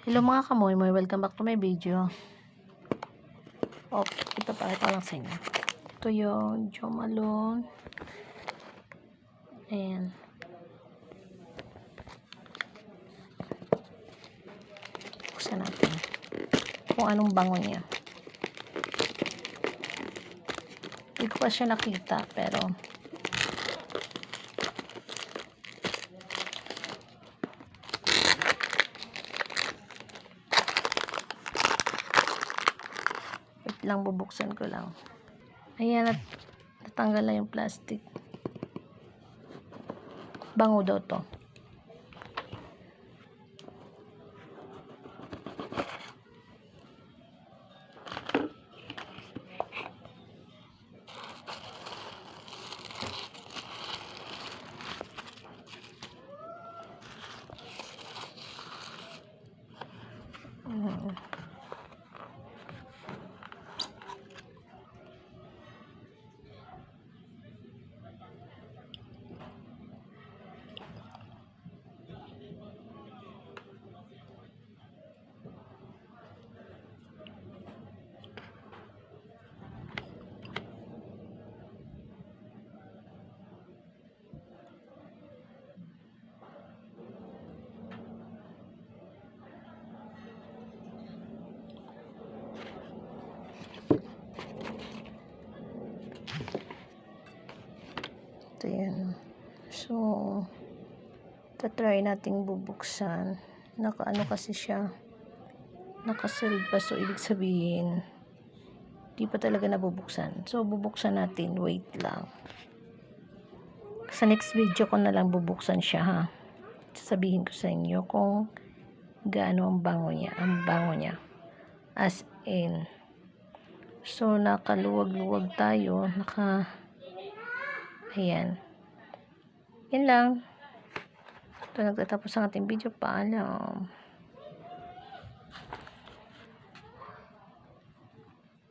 Hello mga kamoy moy, welcome back to my video. Oh, ito pa, ito lang sa inyo. Ito yung Jo. Ayan. Buksan natin. Kung anong bango niya. Hindi ko pa siya nakita, pero Lang, bubuksan ko lang. Ayan, nat natanggal na yung plastic. Bango daw to. Mm. Ito yan. So, tatry nating bubuksan. Naka ano kasi siya. Nakasealed pa. So, ibig sabihin, di pa talaga nabubuksan. So, bubuksan natin. Wait lang. Sa next video ko na lang bubuksan siya ha. Sasabihin ko sa inyo kung gaano ang bango niya. Ang bango niya. As in. So, nakaluwag-luwag tayo. Naka Ayan. Yan lang. Ito nagtatapos ang ating video. Paalam.